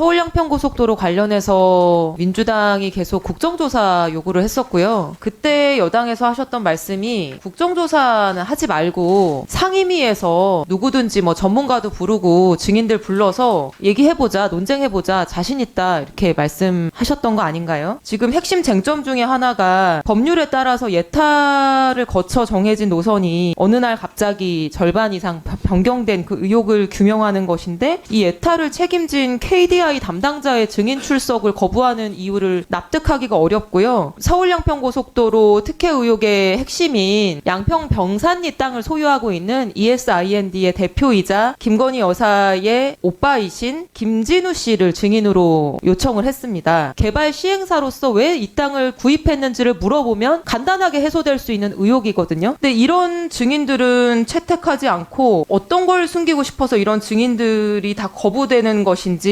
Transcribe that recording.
서울 양평고속도로 관련해서 민주당이 계속 국정조사 요구를 했었고요. 그때 여당에서 하셨던 말씀이 국정조사는 하지 말고 상임위에서 누구든지 뭐 전문가도 부르고 증인들 불러서 얘기해보자, 논쟁해보자, 자신 있다 이렇게 말씀하셨던 거 아닌가요? 지금 핵심 쟁점 중에 하나가 법률에 따라서 예타를 거쳐 정해진 노선이 어느 날 갑자기 절반 이상 변경된 그 의혹을 규명하는 것인데 이 예타를 책임진 KDI 담당자의 증인 출석을 거부하는 이유를 납득하기가 어렵고요. 서울 양평 고속도로 특혜 의혹의 핵심인 양평 병산리 땅을 소유하고 있는 ESIND의 대표이자 김건희 여사의 오빠이신 김진우 씨를 증인으로 요청을 했습니다. 개발 시행사로서 왜 이 땅을 구입했는지를 물어보면 간단하게 해소될 수 있는 의혹이거든요. 근데 이런 증인들은 채택하지 않고 어떤 걸 숨기고 싶어서 이런 증인들이 다 거부되는 것인지